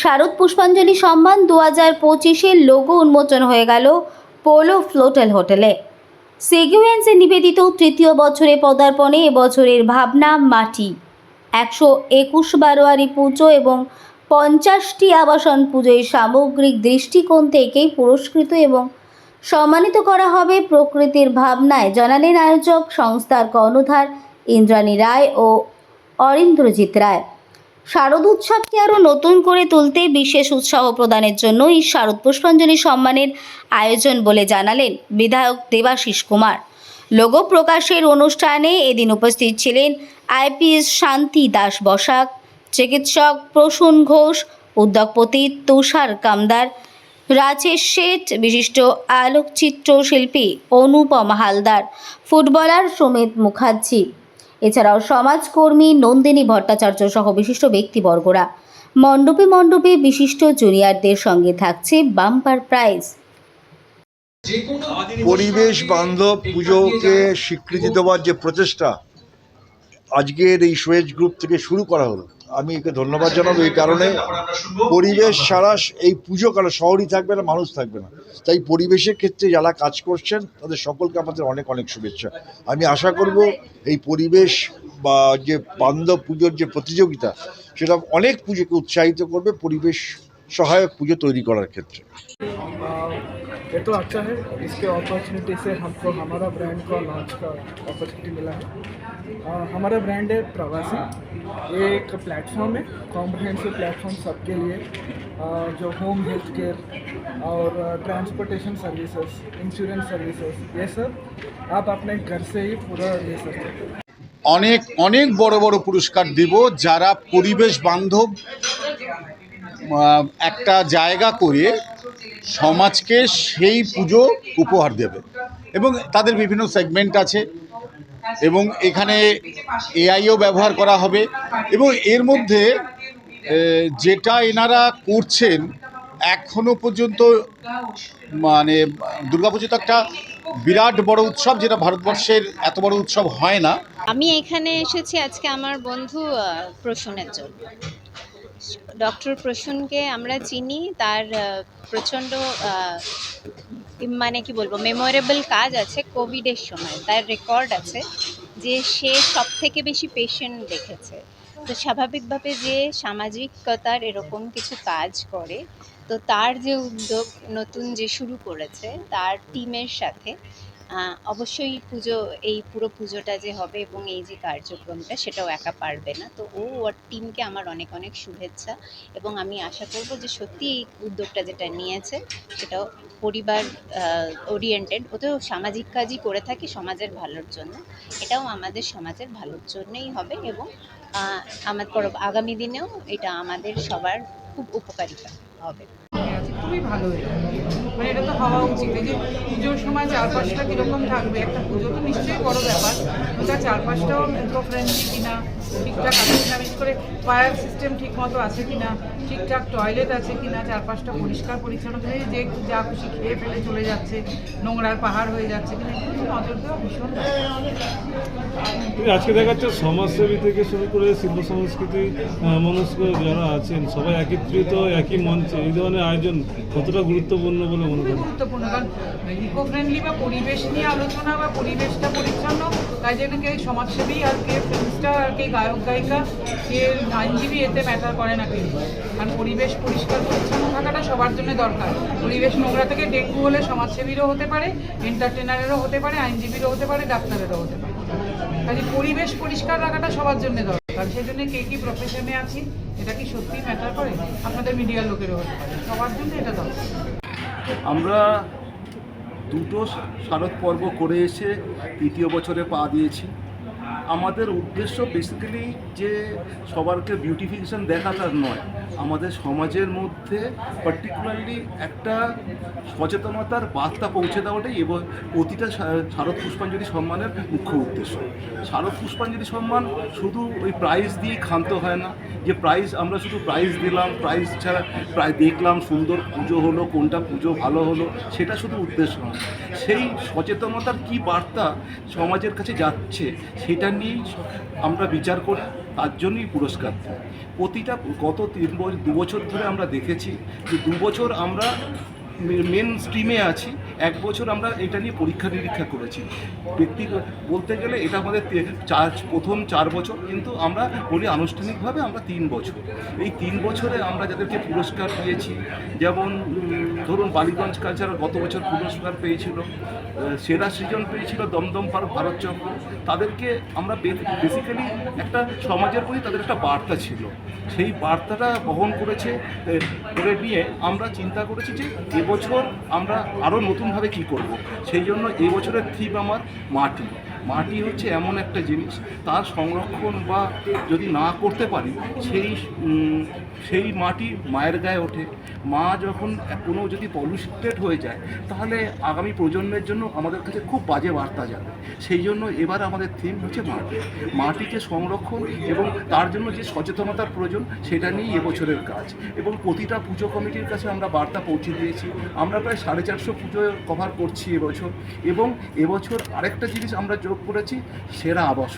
শারদ পুষ্পাঞ্জলি সম্মান দু হাজার পঁচিশের লোগো উন্মোচন হয়ে গেল পোলো ফ্লোটেল হোটেলে। সেগুয়েন্সে নিবেদিত তৃতীয় বছরে পদার্পণে এবছরের ভাবনা মাটি। একশো একুশ বারোয়ারি পুজো এবং পঞ্চাশটি আবাসন পুজোয় সামগ্রিক দৃষ্টিকোণ থেকেই পুরস্কৃত এবং সম্মানিত করা হবে প্রকৃতির ভাবনায়, জানালেন আয়োজক সংস্থার কর্ণধার ইন্দ্রাণী রায় ও অরিন্দ্রজিৎ রায়। শারদ উৎসবকে আরও নতুন করে তুলতে বিশেষ উৎসাহ প্রদানের জন্য এই শারদ পুষ্পাঞ্জলি সম্মানের আয়োজন বলে জানালেন বিধায়ক দেবাশিস কুমার। লোগো প্রকাশের অনুষ্ঠানে এদিন উপস্থিত ছিলেন আইপিএস শান্তি দাস বসাক, চিকিৎসক প্রসূন ঘোষ, উদ্যোগপতি তুষার কামদার, রাজেশ শেঠ, বিশিষ্ট আলোকচিত্র শিল্পী অনুপম হালদার, ফুটবলার সুমিত মুখার্জি। এছাড়াও সমাজকর্মী নন্দিনী ভট্টাচার্য সহ বিশিষ্ট ব্যক্তিবর্গরা। মণ্ডপে মণ্ডপে বিশিষ্ট জুনিয়রদের সঙ্গে থাকছে বাম্পার প্রাইজ। পরিবেশ বান্ধব পুজোকে স্বীকৃতি দেওয়ার যে প্রচেষ্টা আজকের এই সুয়েজ গ্রুপ থেকে শুরু করা হলো। আমি একে ধন্যবাদ জানাব এই কারণে। পরিবেশ ছাড়া এই পুজো কারও শহরই থাকবে না, মানুষ থাকবে না। তাই পরিবেশের ক্ষেত্রে যারা কাজ করছেন, তাদের সকলকে আমাদের অনেক অনেক শুভেচ্ছা। আমি আশা করব এই পরিবেশ বা যে বান্ধব পুজোর যে প্রতিযোগিতা, সেটা অনেক পুজোকে উৎসাহিত করবে পরিবেশ সহায়ক পুজো তৈরি করার ক্ষেত্রে। ये तो अच्छा है इसके अपॉर्चुनिटी से हमको हमारा ब्रांड का लॉन्च का अपॉर्चुनिटी मिला है अ, हमारा ब्रांड है प्रवासी ये एक प्लेटफॉर्म है कॉम्प्रहेंसिव प्लेटफॉर्म सबके लिए अ, जो होम हेल्थ केयर और ट्रांसपोर्टेशन सर्विसेज इंश्योरेंस सर्विसेज ये सब आप अपने घर से ही पूरा ले सकते हैं অনেক অনেক বড় বড় পুরস্কার দেব যারা পরিবেশ বান্ধব আহ, একটা জায়গা করে সমাজকে সেই পুজো উপহার দেবে। এবং তাদের বিভিন্ন সেগমেন্ট আছে। এবং এখানে এআইও ব্যবহার করা হবে। এবং এর মধ্যে যেটা এনারা করছেন, এখনও পর্যন্ত মানে দুর্গাপুজো তো একটা বিরাট বড় উৎসব, যেটা ভারতবর্ষের এত বড় উৎসব হয় না। আমি এখানে এসেছি আজকে আমার বন্ধু প্রসূনের জন্য। ডক্টর প্রসূনকে আমরা চিনি, তার প্রচণ্ড মানে কি বলব মেমোরেবল কাজ আছে কোভিডের সময়। তার রেকর্ড আছে যে সে সব থেকে বেশি পেশেন্ট দেখেছে। তো স্বাভাবিকভাবে যে সামাজিকতার এরকম কিছু কাজ করে, তো তার যে উদ্যোগ নতুন যে শুরু করেছে, তার টিমের সাথে অবশ্যই পুজো, এই পুরো পুজোটা যে হবে এবং এই যে কার্যক্রমটা, সেটাও একা পারবে না। তো ও, ওর টিমকে আমার অনেক অনেক শুভেচ্ছা এবং আমি আশা করব যে সত্যি এই উদ্যোগটা যেটা নিয়েছে, সেটাও পরিবার ওরিয়েন্টেড ও তো সামাজিক কাজই করে থাকে সমাজের ভালোর জন্য। এটাও আমাদের সমাজের ভালোর জন্যই হবে এবং আমার আগামী দিনেও এটা আমাদের সবার খুব উপকারিতা হবে। খুবই ভালো এটা। মানে এটা তো হওয়া উচিত। এই যে পুজোর সময় চারপাশটা কীরকম থাকবে, একটা পুজো তো নিশ্চয়ই বড় ব্যাপার। ওটা চারপাশটাও ইকো ফ্রেন্ডলি কিনা, ঠিকঠাক আছে কিনা, বিশেষ করে ফায়ার সিস্টেম ঠিক মতো আছে কিনা, ঠিকঠাক টয়লেট আছে কিনা, চারপাশটা পরিষ্কার, পরিচ্ছন্ন করে যে যা খুশি খেয়ে ফেলে চলে যাচ্ছে, নোংরার পাহাড় হয়ে যাচ্ছে কিনা, এগুলো নজর দেওয়া ভীষণ আজকে দেখা যাচ্ছে সমাজসেবী থেকে শুরু করে শিল্প সংস্কৃতি মনস্ক যারা আছেন, সবাই একত্রিত, একই মঞ্চে, এই ধরনের আয়োজন কতটা গুরুত্বপূর্ণ বলে মনে করেন? গুরুত্বপূর্ণ কারণ ইকো ফ্রেন্ডলি বা পরিবেশ নিয়ে আলোচনা বা পরিবেশটা পরিচ্ছন্ন তাই জন্য কে সমাজসেবী আর কে ফিল্ম স্টার আর কে গায়ক গায়িকা কে আইনজীবী এতে ম্যাটার করে না কিন্তু কারণ পরিবেশ পরিষ্কার পরিচ্ছন্ন থাকাটা সবার জন্য দরকার। পরিবেশ নোংরা থেকে ডেঙ্গু হলে সমাজসেবীরও হতে পারে এন্টারটেনারেরও হতে পারে আইনজীবীরও হতে পারে ডাক্তারেরও হতে পারে। কাজে পরিবেশ পরিষ্কার রাখাটা সবার জন্য দরকার। সেই জন্য কে কি প্রফেশনে আছি, এটা কি সত্যি ম্যাটার করে? আপনাদের মিডিয়ার লোকেরও হতে পারে। সবার জন্য এটা দরকার। আমরা দুটো শারদ পর্ব করে এসে তৃতীয় বছরে পা দিয়েছি। আমাদের উদ্দেশ্য বেসিক্যালি যে সবারকে বিউটিফিকেশন দেখাটা নয়, আমাদের সমাজের মধ্যে পার্টিকুলারলি একটা সচেতনতার বার্তা পৌঁছে দেওয়াটাই এবং প্রতিটা শারদ পুষ্পাঞ্জলি সম্মানের মুখ্য উদ্দেশ্য। শারদ পুষ্পাঞ্জলি সম্মান শুধু ওই প্রাইজ দিয়ে ক্ষান্ত হয় না, যে প্রাইজ আমরা শুধু প্রাইজ দিলাম প্রাইজ ছাড়া প্রায় দেখলাম সুন্দর পুজো হলো, কোনটা পুজো ভালো হলো, সেটা শুধু উদ্দেশ্য নয়। সেই সচেতনতার কি বার্তা সমাজের কাছে যাচ্ছে, সেটা নিয়েই আমরা বিচার করি, তার জন্যই পুরস্কার দিই। প্রতিটা গত তিন বছর দু বছর ধরে আমরা দেখেছি যে দু বছর আমরা মেন স্ট্রিমে আছি। এক বছর আমরা এটা নিয়ে পরীক্ষা নিরীক্ষা করেছি। ব্যক্তিগত বলতে গেলে এটা আমাদের চার, প্রথম চার বছর, কিন্তু আমরা বলি আনুষ্ঠানিকভাবে আমরা তিন বছর। এই তিন বছরে আমরা যাদেরকে পুরস্কার পেয়েছি যেমন ধরুন বালিগঞ্জ কালচার গত বছর পুরস্কার পেয়েছিল সেরা সৃজন পেয়েছিল দমদম পার্ক, ভারত চক্র। তাদেরকে আমরা বেসিক্যালি একটা সমাজের প্রতি তাদের একটা বার্তা ছিল। সেই বার্তাটা বহন করেছে করে নিয়ে আমরা চিন্তা করেছি যে এবছর আমরা আরও নতুনভাবে কী করব? সেই জন্য এই বছরের থিম আমার মাটি। মাটি হচ্ছে এমন একটা জিনিস, তার সংরক্ষণ বা যদি না করতে পারি, সেই সেই মাটি মায়ের গায়ে ওঠে। মা যখন কোনো যদি পলিউটেড হয়ে যায়, তাহলে আগামী প্রজন্মের জন্য আমাদের কাছে খুব বাজে বার্তা যাবে। সেই জন্য এবার আমাদের থিম হচ্ছে মাটি। মাটিকে সংরক্ষণ এবং তার জন্য যে সচেতনতার প্রয়োজন, সেটা নিয়েই এবছরের কাজ। এবং প্রতিটা পুজো কমিটির কাছে আমরা বার্তা পৌঁছে দিয়েছি। আমরা প্রায় সাড়ে চারশো পুজো কভার করছি এবছর। এবং এবছর আরেকটা জিনিস আমরা যোগ করেছি সেরা আবাস